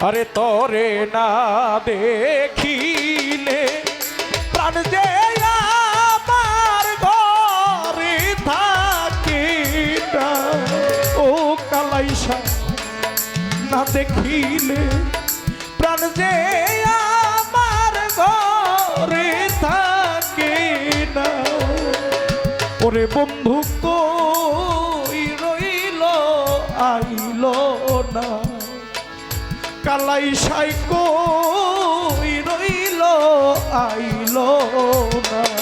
আরে তরে না দেখিলে প্রাণ যে আমার ঘরে থাকে ও কালাইসা, না দেখিলে প্রাণ যে আমার ঘরে থাকে না। ওরে বন্ধু কই রইল আইল না কালাই সাইকো রইল আইল না।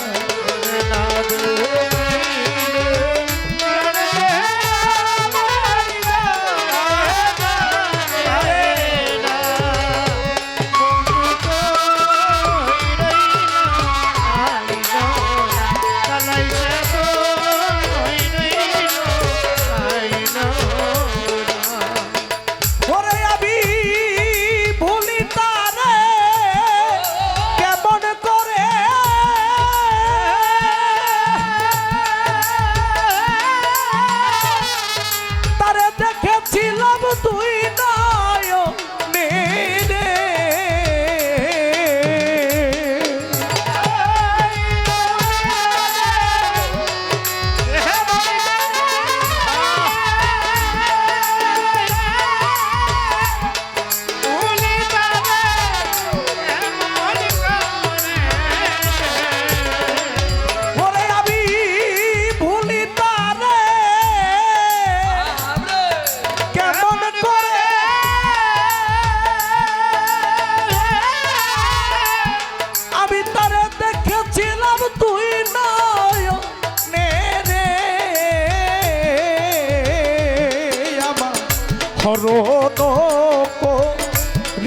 হরণ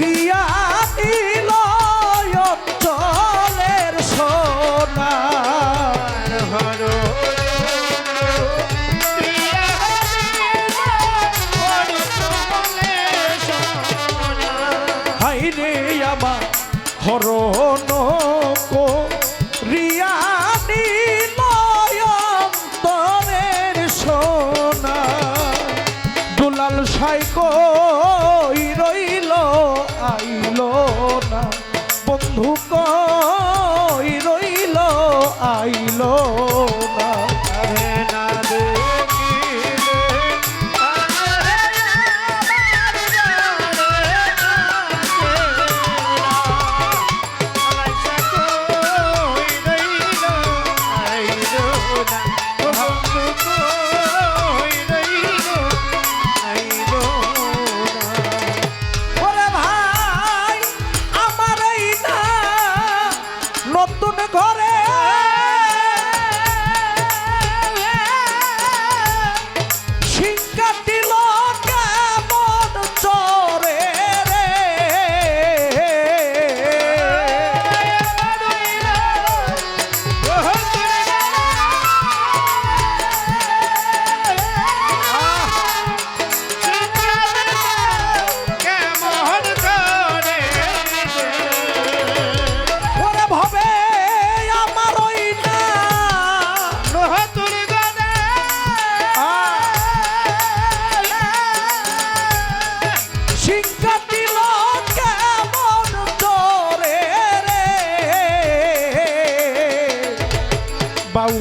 রিয়া দিল অঞ্চলের সোনা হাইরে আমার হরণ। কই রইল আইল না। বন্ধু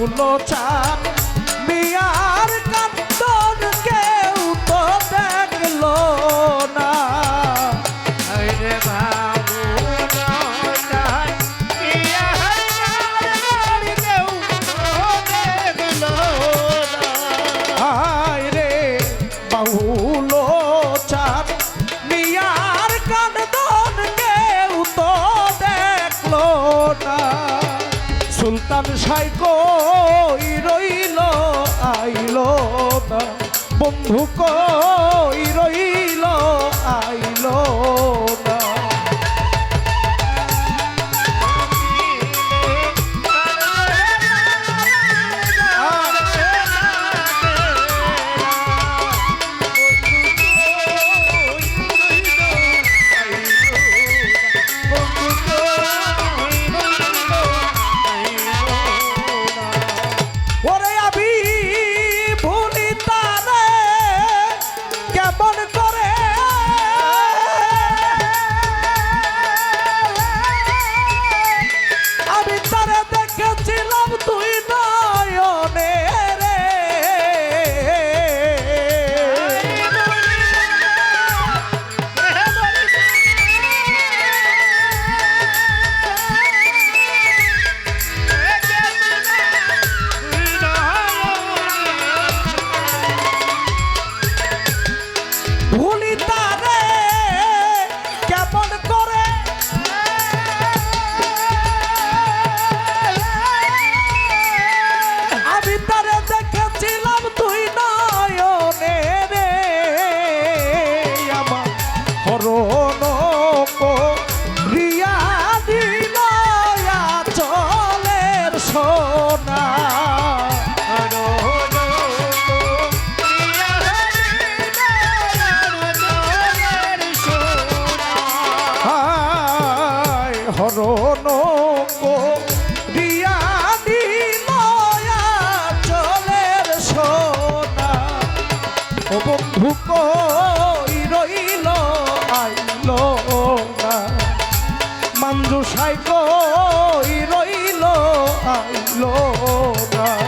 বাউল চান সুলতান সাই কই রইল আইল না। বন্ধু রইল আইল না। নৌক দিয়া দিল চলের সোনা। ও বন্ধু কই রইল, আইল না। মঞ্জু সাই কই রইল, আইল না।